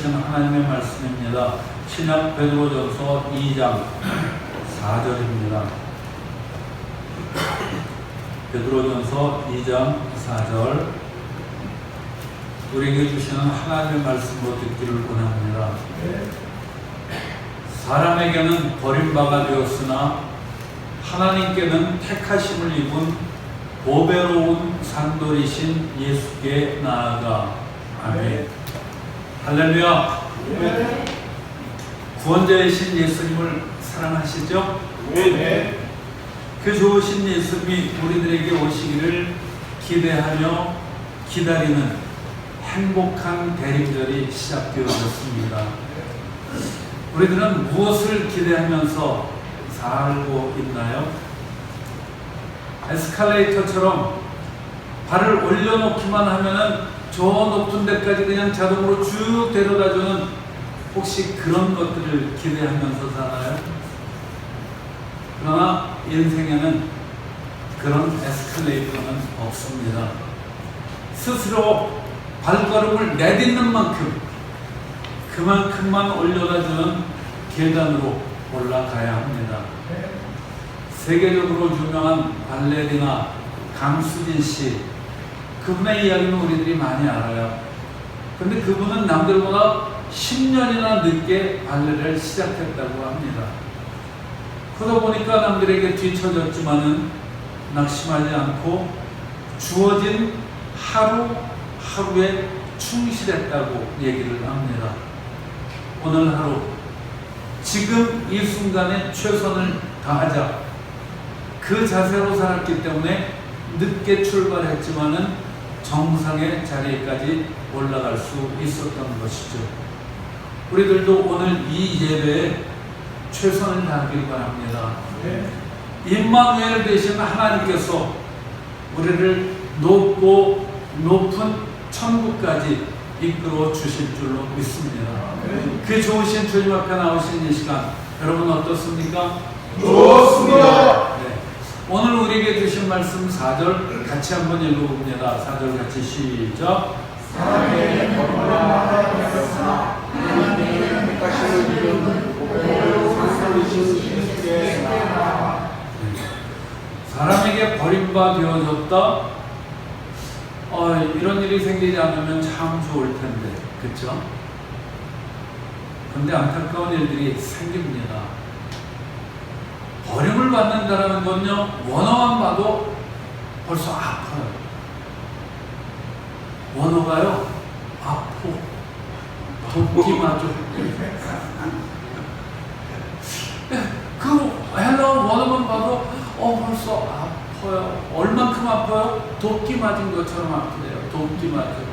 주신 하나님의 말씀입니다. 신약 베드로전서 2장 4절입니다. 베드로전서 2장 4절 우리에게 주시는 하나님의 말씀으로 듣기를 원합니다. 사람에게는 버림받아 되었으나 하나님께는 택하심을 입은 보배로운 산돌이신 예수께 나아가 아멘. 할렐루야. 구원자이신 예수님을 사랑하시죠? 그 좋으신 예수님이 우리들에게 오시기를 기대하며 기다리는 행복한 대림절이 시작되어졌습니다. 우리들은 무엇을 기대하면서 살고 있나요? 에스컬레이터처럼 발을 올려놓기만 하면은 저 높은 데까지 그냥 자동으로 쭉 데려다주는 혹시 그런 것들을 기대하면서 사나요? 그러나 인생에는 그런 에스컬레이터는 없습니다. 스스로 발걸음을 내딛는 만큼 그만큼만 올려다주는 계단으로 올라가야 합니다. 세계적으로 유명한 발레리나 강수진 씨 그분의 이야기는 우리들이 많이 알아요. 근데 그분은 남들보다 10년이나 늦게 발레를 시작했다고 합니다. 그러다 보니까 남들에게 뒤처졌지만은 낙심하지 않고 주어진 하루 하루에 충실했다고 얘기를 합니다. 오늘 하루 지금 이 순간에 최선을 다하자 그 자세로 살았기 때문에 늦게 출발했지만은 정상의 자리까지 올라갈 수 있었던 것이죠. 우리들도 오늘 이 예배에 최선을 다하길 바랍니다. 임마누엘 되신 하나님께서 우리를 높고 높은 천국까지 이끌어 주실 줄로 믿습니다. 그 좋으신 주님 앞에 나오신 이 시간 여러분 어떻습니까? 좋습니다. 네. 오늘 우리에게 주신 말씀 4절 같이 한번 읽어봅니다. 4절 같이 시작. 사랑의 되었으나 하나님의 택하심을 입은 보배로 산소리신 예수께 나아가 사람에게 버림바 되어졌다. 어, 이런 일이 생기지 않으면 참 좋을 텐데, 그렇죠? 근데 안타까운 일들이 생깁니다. 버림을 받는다라는 건요, 원어만 봐도 벌써 아파요. 원어가요, 아포, 돕기마저. 그 헬라어 원어만 봐도 어 벌써 아파요. 얼만큼 아파요? 도끼 맞은 것처럼 아프대요. 도끼 맞은.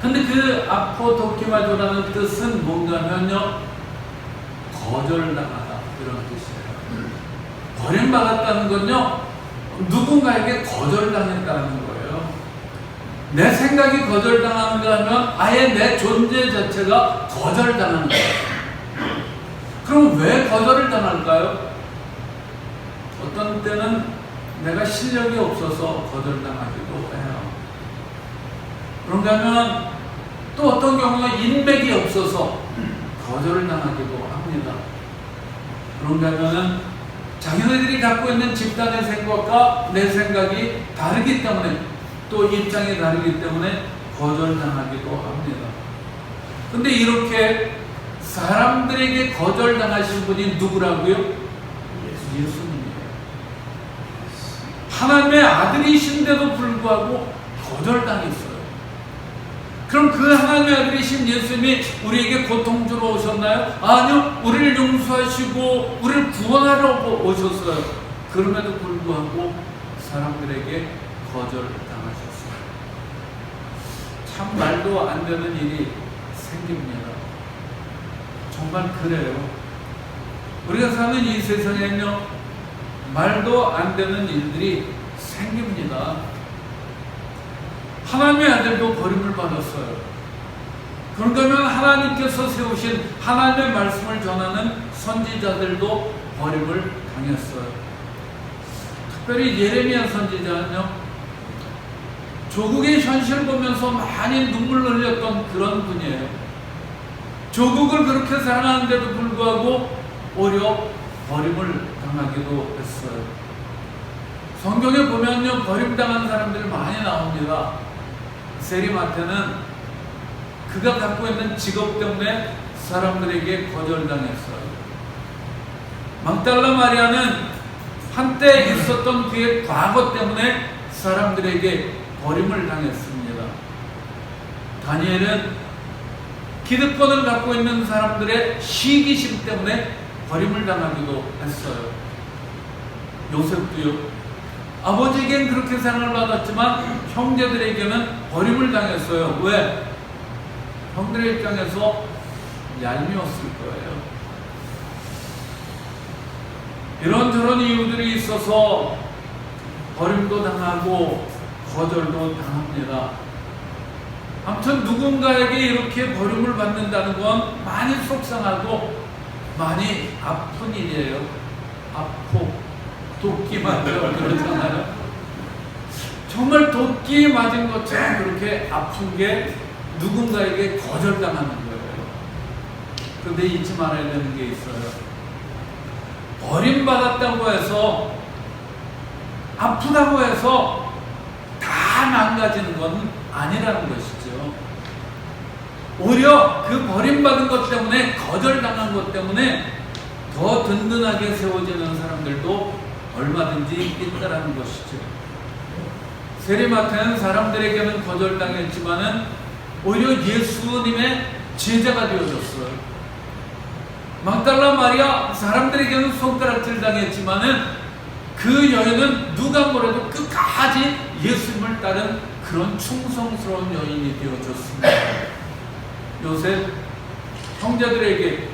근데 그 아포 도끼 맞으라는 뜻은 뭔가면요 거절당하다 이런 뜻이에요. 버림받았다는 건요 누군가에게 거절당했다는 거예요. 내 생각이 거절당하는가 하면 아예 내 존재 자체가 거절당하는 거예요. 그럼 왜 거절을 당할까요? 어떤 때는 내가 실력이 없어서 거절당하기도 해요. 그런가 하면 또 어떤 경우는 인맥이 없어서 거절을 당하기도 합니다. 그런가 하면은 자기네들이 갖고 있는 집단의 생각과 내 생각이 다르기 때문에 또 입장이 다르기 때문에 거절당하기도 합니다. 근데 이렇게 사람들에게 거절당하신 분이 누구라고요? 예수님이에요. 하나님의 아들이신데도 불구하고 거절당했어요. 그럼 그 하나님의 아들이신 예수님이 우리에게 고통 주러 오셨나요? 아니요. 우리를 용서하시고 우리를 구원하려고 오셨어요. 그럼에도 불구하고 사람들에게 거절당하셨어요. 참 말도 안 되는 일이 생깁니다. 정말 그래요. 우리가 사는 이 세상에는요, 말도 안 되는 일들이 생깁니다. 하나님의 아들도 버림을 받았어요. 그런가면 하나님께서 세우신 하나님의 말씀을 전하는 선지자들도 버림을 당했어요. 특별히 예레미야 선지자는요, 조국의 현실을 보면서 많이 눈물을 흘렸던 그런 분이에요. 조국을 그렇게 사랑하는데도 불구하고 오히려 버림을 당하기도 했어요. 성경에 보면요, 버림당한 사람들이 많이 나옵니다. 세리마테는 그가 갖고 있는 직업 때문에 사람들에게 거절당했어요. mag달라 마리아는 한때 있었던 그의 과거 때문에 사람들에게 버림을 당했습니다. 다니엘은 기득권을 갖고 있는 사람들의 시기심 때문에 버림을 당하기도 했어요. 요셉도요. 아버지에겐 그렇게 사랑을 받았지만 형제들에게는 버림을 당했어요. 왜? 형들의 입장에서 얄미웠을 거예요. 이런저런 이유들이 있어서 버림도 당하고 거절도 당합니다. 아무튼 누군가에게 이렇게 버림을 받는다는 건 많이 속상하고 많이 아픈 일이에요. 아프고 도끼 맞아 그러잖아요. 정말 도끼 맞은 것처럼 그렇게 아픈 게 누군가에게 거절당하는 거예요. 그런데 잊지 말아야 되는 게 있어요. 버림받았다고 해서 아프다고 해서 다 망가지는 건 아니라는 것이죠. 오히려 그 버림받은 것 때문에 거절당한 것 때문에 더 든든하게 세워지는 사람들도 얼마든지 있다라는 것이죠. 세리마태는 사람들에게는 거절당했지만은 오히려 예수님의 제자가 되어졌어요. 막달라 마리아 사람들에게는 손가락질 당했지만은 그 여인은 누가 뭐래도 끝까지 예수님을 따른 그런 충성스러운 여인이 되어졌습니다. 요셉 형제들에게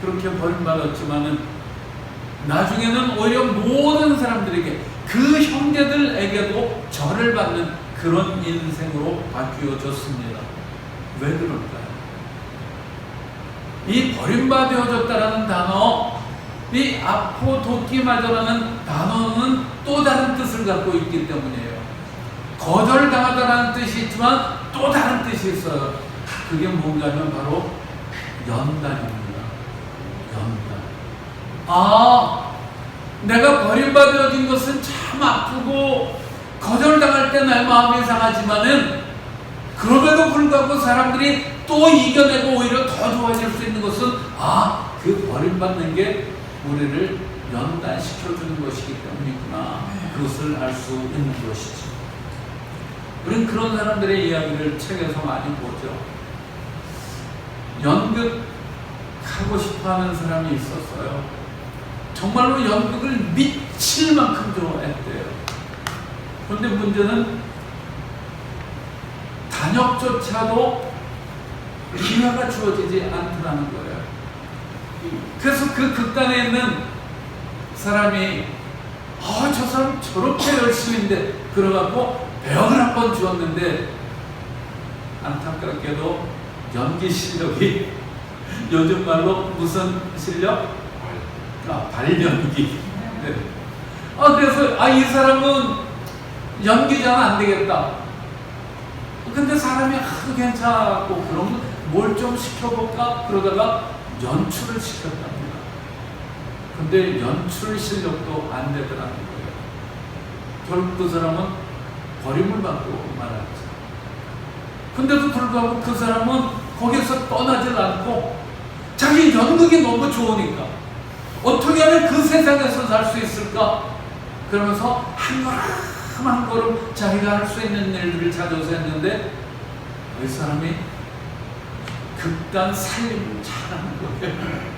그렇게 버림받았지만은 나중에는 오히려 모든 사람들에게 그 형제들에게도 절을 받는 그런 인생으로 바뀌어졌습니다. 왜 그럴까요? 이 버림받아졌다라는 단어, 이 아포도키마저라는 단어는 또 다른 뜻을 갖고 있기 때문이에요. 거절당하다라는 뜻이 있지만 또 다른 뜻이 있어요. 그게 뭔가면 바로 연단입니다. 연단. 아, 내가 버림받아진 것은 참 아프고 거절당할 때 내 마음이 상하지만은 그럼에도 불구하고 사람들이 또 이겨내고 오히려 더 좋아질 수 있는 것은 아, 그 버림받는 게 우리를 연단시켜주는 것이기 때문이구나. 그것을 알 수 있는 것이죠. 우리는 그런 사람들의 이야기를 책에서 많이 보죠. 연극하고 싶어 하는 사람이 있었어요. 정말로 연극을 미칠 만큼 좋아했대요. 그런데 문제는 단역조차도 기회가 주어지지 않더라는 거예요. 그래서 그 극단에 있는 사람이 아, 저 사람 저렇게 열심인데 그래갖고 배역을 한 번 주었는데 안타깝게도 연기 실력이 요즘 말로 무슨 실력? 아, 발 연기. 네. 아, 그래서 아, 이 사람은 연기자는 안 되겠다. 근데 사람이 하도 괜찮고 그러면 뭘 좀 시켜볼까? 그러다가 연출을 시켰답니다. 근데 연출 실력도 안 되더라는 거예요. 결국 그 사람은 버림을 받고 말았죠. 근데도 불구하고 그 사람은 거기서 떠나질 않고 자기 연극이 너무 좋으니까 어떻게 하면 그 세상에서 살 수 있을까? 그러면서 한 걸음 한 걸음 자기가 할 수 있는 일들을 찾아서 했는데 그 사람이 극단 살림을 잘하는 거예요.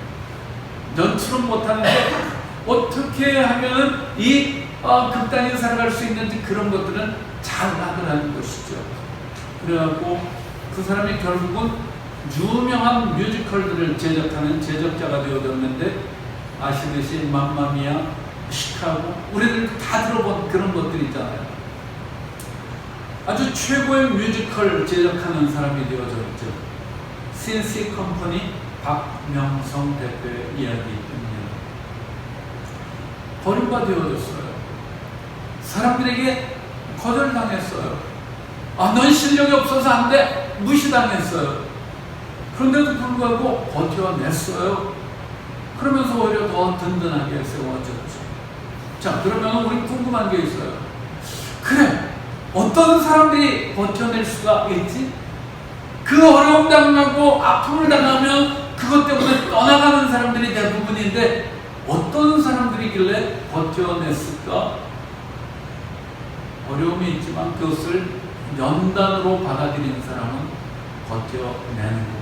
연출은 못하는데 어떻게 하면 이 어, 극단이 살아갈 수 있는지 그런 것들은 잘 하더라는 것이죠. 그래갖고 그 사람이 결국은 유명한 뮤지컬들을 제작하는 제작자가 되어졌는데 아시듯이 맘마미아, 시카고 우리들 다 들어본 그런 것들 있잖아요. 아주 최고의 뮤지컬 제작하는 사람이 되어졌죠. 신시 컴퍼니 박명성 대표의 이야기입니다. 버림받아졌어요. 사람들에게 거절당했어요. 아, 넌 실력이 없어서 안 돼. 무시당했어요. 그런데도 불구하고 버텨냈어요. 그러면서 오히려 더 든든하게 세워졌죠. 자, 그러면 우리 궁금한 게 있어요. 그래, 어떤 사람들이 버텨낼 수가 있지? 그 어려움 당하고 아픔을 당하면 그것 때문에 떠나가는 사람들이 대부분인데 어떤 사람들이길래 버텨냈을까? 어려움이 있지만 그것을 연단으로 받아들이는 사람은 버텨내는 겁니다.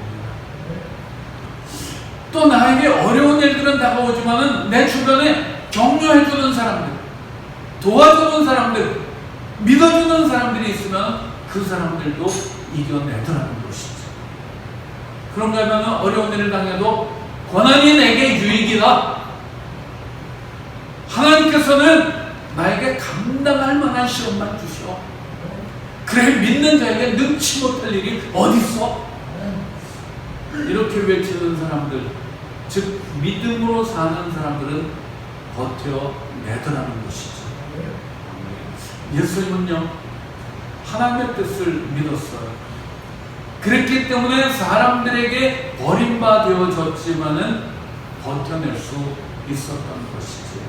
또 나에게 어려운 일들은 다가오지만은 내 주변에 격려해주는 사람들, 도와주는 사람들, 믿어주는 사람들이 있으면 그 사람들도 이겨내더라는 것이죠. 그런가 하면 어려운 일을 당해도 고난이 내게 유익이다. 하나님께서는 나에게 감당할 만한 시험만 주시오. 그래 믿는 자에게 능치 못할 일이 어디 있어? 이렇게 외치는 사람들, 즉 믿음으로 사는 사람들은 버텨내더라는 것이죠. 예수님은요 하나님의 뜻을 믿었어요. 그랬기 때문에 사람들에게 버림받아졌지만은 버텨낼 수 있었던 것이죠.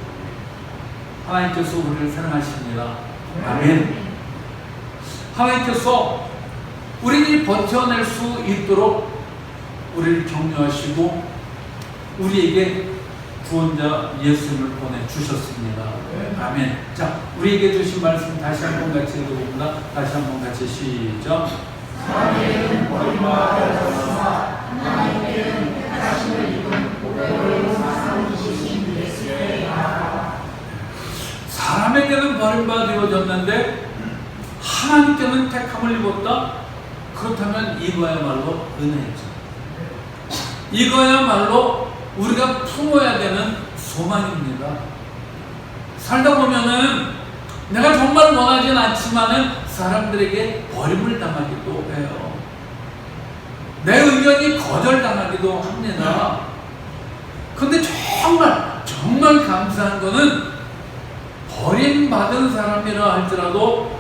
하나님께서 우리를 사랑하십니다. 아멘. 하나님께서 우리를 버텨낼 수 있도록 우리를 격려하시고 우리에게 구원자 예수님을 보내주셨습니다. 아멘. 자, 우리에게 주신 말씀 다시 한 번 같이 읽어봅니다. 다시 한 번 같이 시작. 사람에게는 버림받아졌는데 하나님께는 택함을 입었다? 그렇다면 이거야말로 은혜죠. 이거야말로 우리가 품어야 되는 소망입니다. 살다 보면은 내가 정말 원하진 않지만은 사람들에게 버림을 당하기도 해요. 내 의견이 거절당하기도 합니다. 근데 정말, 정말 감사한 거는 버림받은 사람이라 할지라도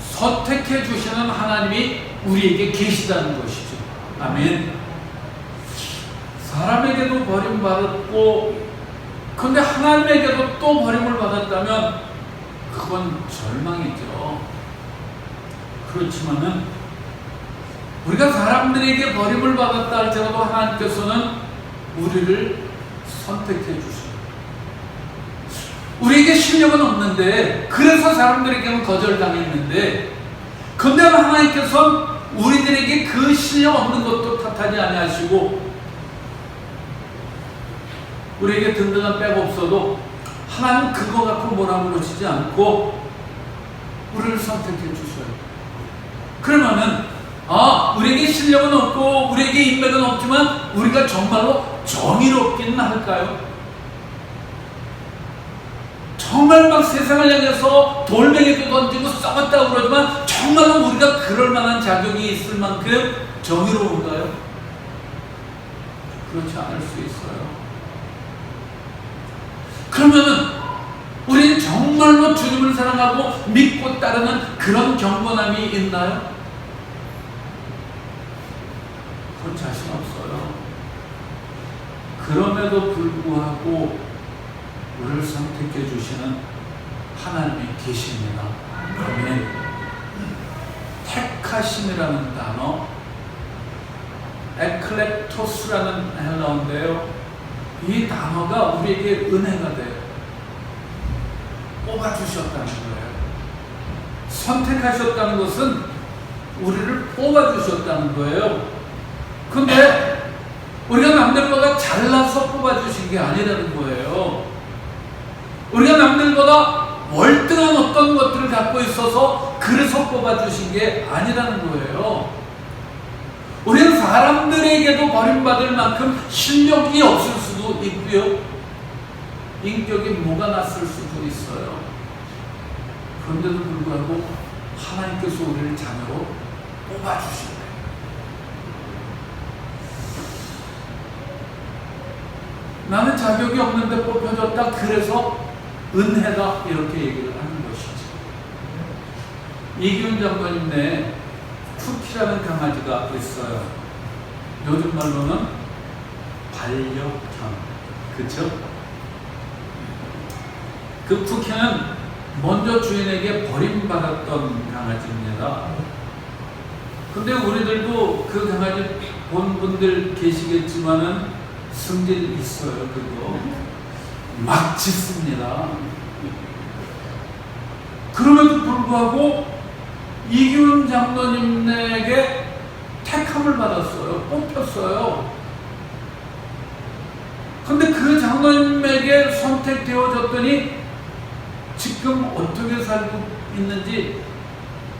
선택해 주시는 하나님이 우리에게 계시다는 것이죠. 아멘. 사람에게도 버림받았고, 근데 하나님에게도 또 버림을 받았다면, 그건 절망이죠. 그렇지만은, 우리가 사람들에게 버림을 받았다 할지라도 하나님께서는 우리를 선택해 주십니다. 우리에게 실력은 없는데 그래서 사람들에게는 거절당했는데 근데 하나님께서 우리들에게 그 실력 없는 것도 탓하지 아니하시고 우리에게 든든한 백 없어도 하나님 그거 갖고 뭐라고 그러시지 않고 우리를 선택해 주셔요. 그러면은 아 우리에게 실력은 없고 우리에게 인맥은 없지만 우리가 정말로 정의롭기는 할까요? 정말 막 세상을 향해서 돌멩이도 던지고 썩었다고 그러지만 정말로 우리가 그럴 만한 자격이 있을 만큼 정의로운가요? 그렇지 않을 수 있어요. 그러면은 우리는 정말로 주님을 사랑하고 믿고 따르는 그런 경건함이 있나요? 그런 자신 없어요. 그럼에도 불구하고 우리를 선택해 주시는 하나님이 계십니다. 아멘. 택하심이라는 단어, 에클렉토스라는 헬라어인데요. 이 단어가 우리에게 은혜가 돼요. 뽑아주셨다는 거예요. 선택하셨다는 것은 우리를 뽑아주셨다는 거예요. 근데 우리가 남들보다 잘나서 뽑아주신 게 아니라는 거예요. 우리가 남들보다 월등한 어떤 것들을 갖고 있어서 그래서 뽑아주신 게 아니라는 거예요. 우리는 사람들에게도 버림받을 만큼 실력이 없을 수 도 있고요. 인격이 뭐가 났을 수도 있어요. 그런데도 불구하고 하나님께서 우리를 자녀로 뽑아주신 거예요. 나는 자격이 없는데 뽑혀졌다. 그래서 은혜다. 이렇게 얘기를 하는 것이죠. 이기훈 장관님네 쿠키라는 강아지가 있어요. 요즘 말로는 반려견. 그쵸? 그 쿠키는 먼저 주인에게 버림받았던 강아지입니다. 근데 우리들도 그 강아지 본 분들 계시겠지만은 승질 있어요, 그거. 막 짖습니다. 그럼에도 불구하고 이기훈 장로님에게 택함을 받았어요. 뽑혔어요. 근데 그 장로님에게 선택되어졌더니 지금 어떻게 살고 있는지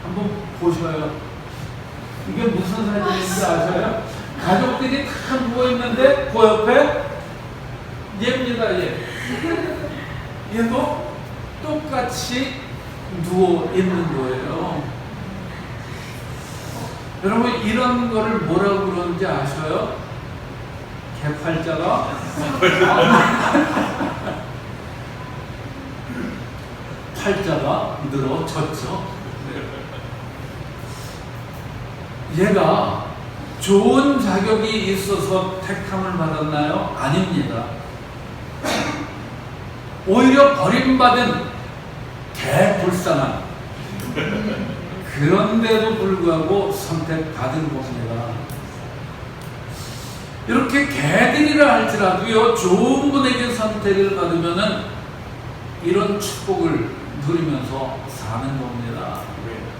한번 보셔요. 이게 무슨 사진인지 아셔요? 가족들이 다 누워있는데 그 옆에 얘입니다, 얘. 얘도 똑같이 누워있는 거예요. 여러분, 이런 거를 뭐라고 그러는지 아셔요? 개팔자가 팔자가 늘어졌죠. 얘가 좋은 자격이 있어서 택함을 받았나요? 아닙니다. 오히려 버림받은 개불쌍한 그런데도 불구하고 선택받은 겁니다. 이렇게 개들이라 할지라도요, 좋은 분에게 선택을 받으면은 이런 축복을 누리면서 사는 겁니다.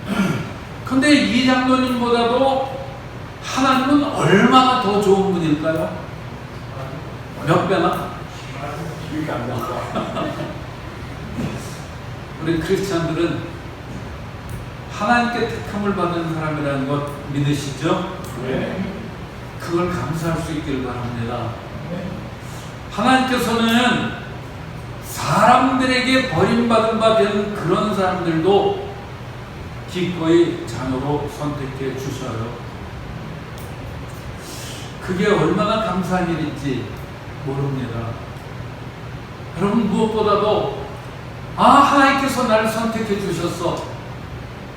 근데 이 장로님보다도 하나님은 얼마나 더 좋은 분일까요? 몇 배나? 우리 크리스찬들은 하나님께 택함을 받은 사람이라는 것 믿으시죠? 네. 그걸 감사할 수 있기를 바랍니다. 하나님께서는 사람들에게 버림받은 바된 그런 사람들도 기꺼이 자녀로 선택해 주셔요. 그게 얼마나 감사한 일인지 모릅니다. 여러분 무엇보다도 아 하나님께서 나를 선택해 주셨어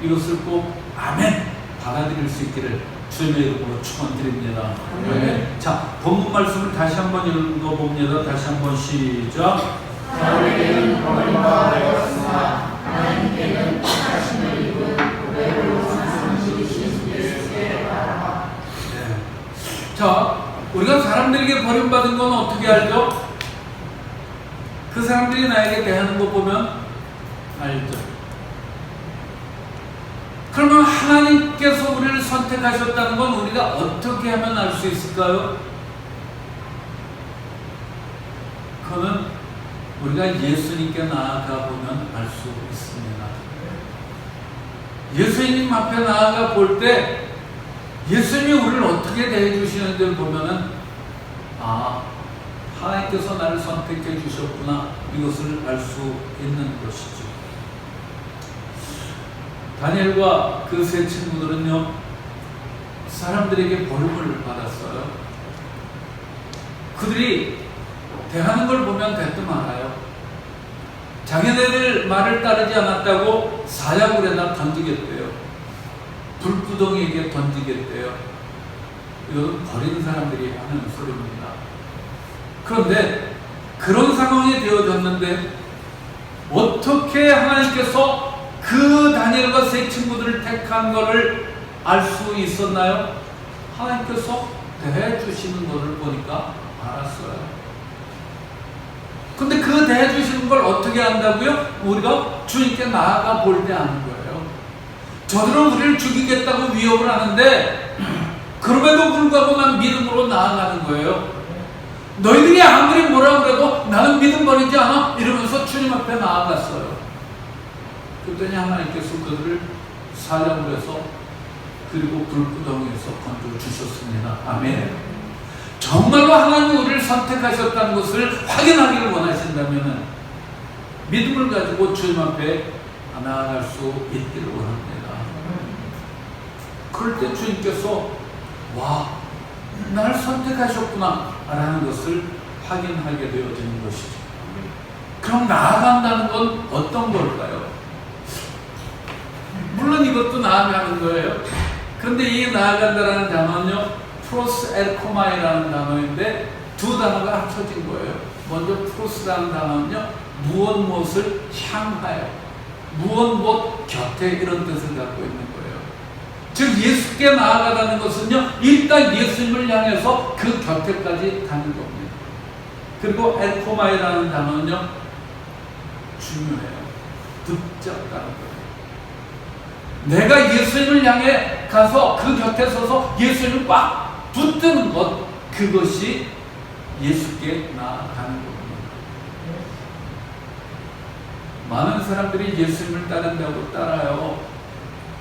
이것을 꼭 아멘 받아들일 수 있기를 주님의 이름으로 축원드립니다. 아멘. 자 본문 말씀을 다시 한번 읽어봅니다. 다시 한번 시작. 사람에게는 버림받았으나 하나님께는 자신을 입은 고백으로 산성시키신 예수께 네. 자, 우리가 사람들에게 버림받은 건 어떻게 알죠? 그 사람들이 나에게 대하는 거 보면 알죠. 그러면 하나님 께서 우리를 선택하셨다는 건 우리가 어떻게 하면 알 수 있을까요? 그거는 우리가 예수님께 나아가 보면 알 수 있습니다. 예수님 앞에 나아가 볼 때 예수님이 우리를 어떻게 대해 주시는지를 보면은 아 하나님께서 나를 선택해 주셨구나 이것을 알 수 있는 것이죠. 다니엘과 그 세 친구들은요 사람들에게 버림을 받았어요. 그들이 대하는 걸 보면 대뜸 알아요. 자기네들 말을 따르지 않았다고 사자굴에다 던지겠대요. 불구덩이에게 던지겠대요. 이건 버린 사람들이 하는 소리입니다. 그런데 그런 상황이 되어졌는데 어떻게 하나님께서 그 다니엘과 세 친구들을 택한 것을 알 수 있었나요? 하나님께서 대해 주시는 것을 보니까 알았어요. 근데 그 대해 주시는 걸 어떻게 안다고요? 우리가 주님께 나아가 볼 때 아는 거예요. 저들은 우리를 죽이겠다고 위협을 하는데 그럼에도 불구하고 난 믿음으로 나아가는 거예요. 너희들이 아무리 뭐라 그래도 나는 믿음 버리지 않아 이러면서 주님 앞에 나아갔어요. 그랬더니 하나님께서 그들을 사냥을해서 그리고 불구덩이에서 건져 주셨습니다. 아멘. 정말로 하나님이 우리를 선택하셨다는 것을 확인하기를 원하신다면 믿음을 가지고 주님 앞에 나아갈 수 있기를 원합니다. 그럴 때 주님께서 와, 날 선택하셨구나 라는 것을 확인하게 되어지는 것이죠. 그럼 나아간다는 건 어떤 걸까요? 물론 이것도 나아가는 거예요. 그런데 이 나아간다라는 단어는요, 프로스 엘코마이라는 단어인데 두 단어가 합쳐진 거예요. 먼저 프로스라는 단어는요, 무엇 무엇을 향하여, 무엇 무엇 곁에 이런 뜻을 갖고 있는 거예요. 즉 예수께 나아가다는 것은요, 일단 예수님을 향해서 그 곁에까지 가는 겁니다. 그리고 엘코마이라는 단어는요, 중요해요. 붙잡다는 거예요. 내가 예수님을 향해 가서 그 곁에 서서 예수님을 꽉 붙드는 것, 그것이 예수께 나아가는 겁니다. 많은 사람들이 예수님을 따른다고 따라요.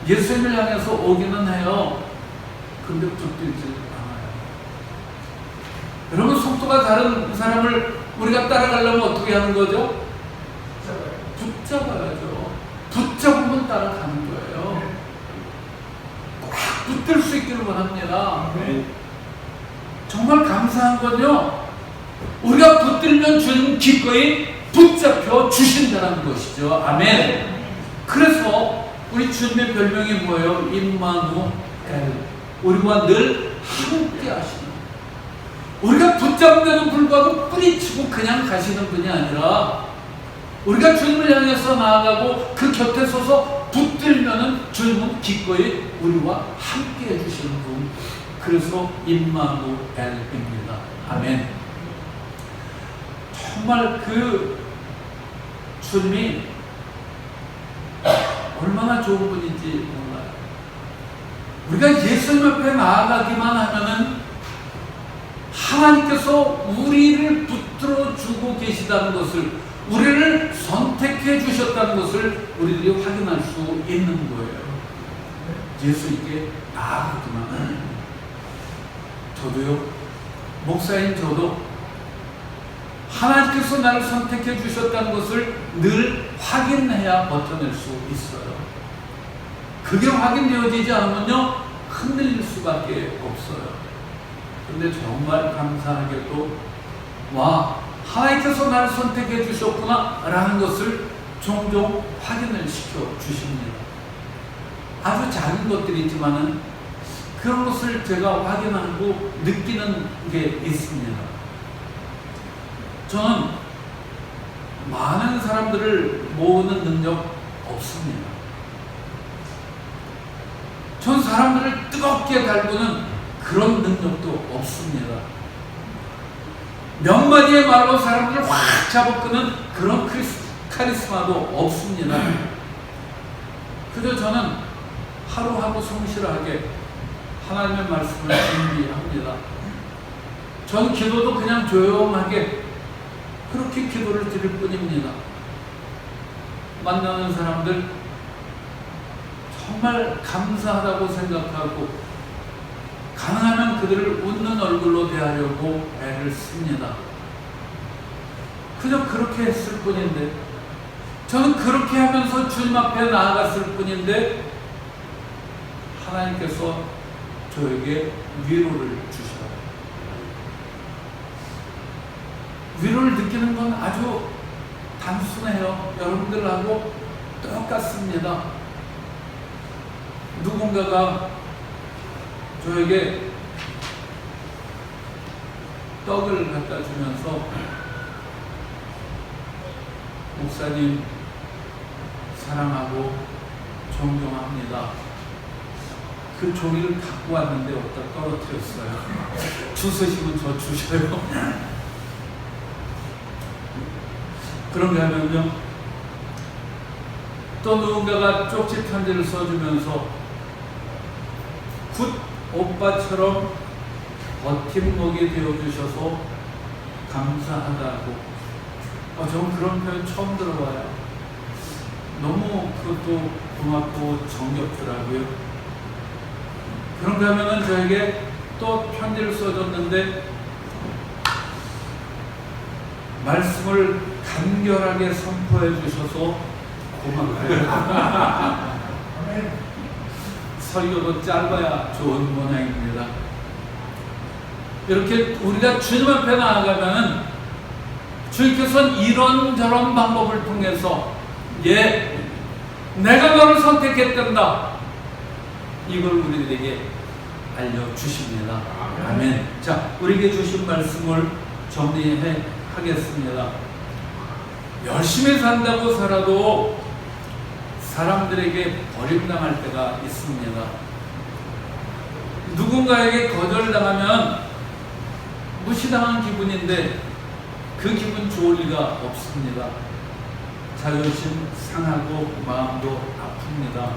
예수님을 향해서 오기는 해요. 근데 붙들지 않아요. 여러분, 속도가 다른 사람을 우리가 따라가려면 어떻게 하는 거죠? 붙잡으면 따라가는 거예요. 꽉 붙들 수 있기를 원합니다. 정말 감사한 건요. 우리가 붙들면 주님 기꺼이 붙잡혀 주신다는 것이죠. 아멘. 그래서 우리 주님의 별명이 뭐예요? 임마누엘. 우리와 늘 함께 하시는. 우리가 붙잡는데도 불구하고 뿌리치고 그냥 가시는 분이 아니라 우리가 주님을 향해서 나아가고 그 곁에 서서 붙들면은 주님은 기꺼이 우리와 함께 해주시는 분. 그래서 임마누엘입니다. 아멘. 정말 그 주님이 얼마나 좋은 분인지 몰라요. 우리가 예수님 앞에 나아가기만 하면은 하나님께서 우리를 붙들어 주고 계시다는 것을 우리를 선택해 주셨다는 것을 우리들이 확인할 수 있는 거예요. 예수님께 나아가기만 하면 저도요 목사인 저도 하나님께서 나를 선택해 주셨다는 것을 늘 확인해야 버텨낼 수 있어요. 그게 확인되어지지 않으면요 흔들릴 수밖에 없어요. 근데 정말 감사하게도 와 하나님께서 나를 선택해 주셨구나 라는 것을 종종 확인을 시켜 주십니다. 아주 작은 것들이지만은 그런 것을 제가 확인하고 느끼는 게 있습니다. 저는 많은 사람들을 모으는 능력 없습니다. 전 사람들을 뜨겁게 달구는 그런 능력도 없습니다. 몇 마디의 말로 사람들을 확 잡아끄는 그런 크리스, 카리스마도 없습니다. 그저 저는 하루하루 성실하게 하나님의 말씀을 준비합니다. 전 기도도 그냥 조용하게 그렇게 기도를 드릴 뿐입니다. 만나는 사람들 정말 감사하다고 생각하고 가능하면 그들을 웃는 얼굴로 대하려고 애를 씁니다. 그저 그렇게 했을 뿐인데 저는 그렇게 하면서 주님 앞에 나아갔을 뿐인데 하나님께서 저에게 위로를 주셔요. 위로를 느끼는 건 아주 단순해요. 여러분들하고 똑같습니다. 누군가가 저에게 떡을 갖다 주면서 목사님 사랑하고 존경합니다. 그 종이를 갖고 왔는데 어디다 떨어뜨렸어요. 주스시면 저 주셔요. 그런가 하면요. 또 누군가가 쪽지 편지를 써주면서 굿 오빠처럼 버팀목이 되어주셔서 감사하다고. 어, 저는 그런 표현 처음 들어봐요. 너무 그것도 고맙고 정겹더라고요. 그런가 하면은 저에게 또 편지를 써줬는데 말씀을 간결하게 선포해 주셔서 고마워요. 설교도 짧아야 좋은 모양입니다. 이렇게 우리가 주님 앞에 나아가면은 주님께서는 이런저런 방법을 통해서 예 내가 너를 선택했단다. 이걸 우리들에게 알려주십니다. 아멘. 자, 우리에게 주신 말씀을 정리해 하겠습니다. 열심히 산다고 살아도 사람들에게 버림당할 때가 있습니다. 누군가에게 거절당하면 무시당한 기분인데 그 기분 좋을 리가 없습니다. 자존심 상하고 마음도 아픕니다.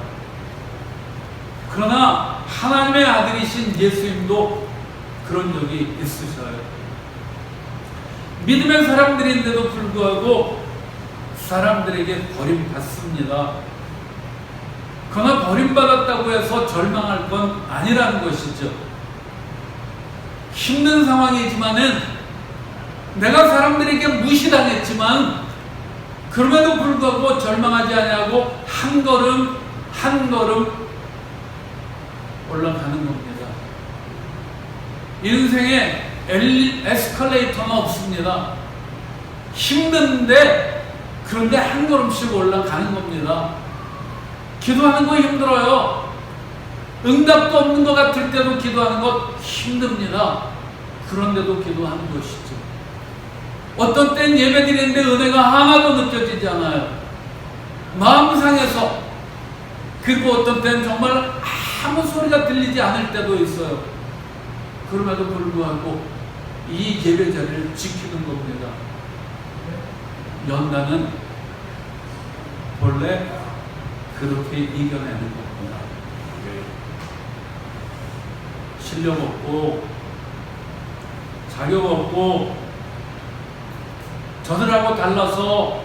그러나 하나님의 아들이신 예수님도 그런 적이 있으셔요. 믿음의 사람들인데도 불구하고 사람들에게 버림받습니다. 그러나 버림받았다고 해서 절망할 건 아니라는 것이죠. 힘든 상황이지만은 내가 사람들에게 무시당했지만 그럼에도 불구하고 절망하지 아니하고 한 걸음 한 걸음 올라가는 겁니다. 인생에 엘- 에스컬레이터는 없습니다. 힘든데 그런데 한 걸음씩 올라가는 겁니다. 기도하는 거 힘들어요. 응답도 없는 것 같을 때도 기도하는 것 힘듭니다. 그런데도 기도하는 것이죠. 어떤 땐 예배 드리는데 은혜가 하나도 느껴지지 않아요. 마음 상해서 그리고 어떤 때는 정말 아무 소리가 들리지 않을 때도 있어요. 그럼에도 불구하고 이 예배 자리를 지키는 겁니다. 연단은 본래 그렇게 이겨내는 겁니다. 실력 없고 자격 없고 저들하고 달라서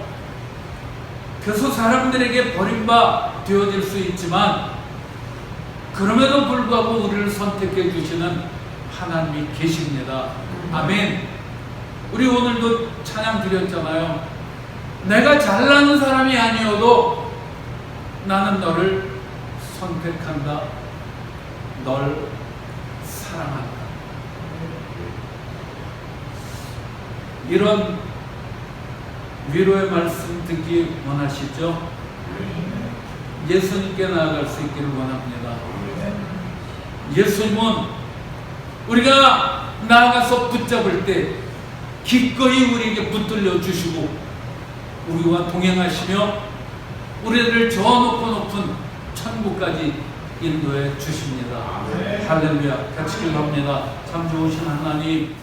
그래서 사람들에게 버림바 되어질 수 있지만 그럼에도 불구하고 우리를 선택해 주시는 하나님이 계십니다. 아멘. 우리 오늘도 찬양 드렸잖아요. 내가 잘나는 사람이 아니어도 나는 너를 선택한다. 널 사랑한다. 이런 위로의 말씀 듣기 원하시죠? 예수님께 나아갈 수 있기를 원합니다. 예수님은 우리가 나아가서 붙잡을 때 기꺼이 우리에게 붙들려 주시고 우리와 동행하시며 우리를 저 높고 높은 천국까지 인도해 주십니다. 할렐루야. 같이 기도합니다. 참 좋으신 하나님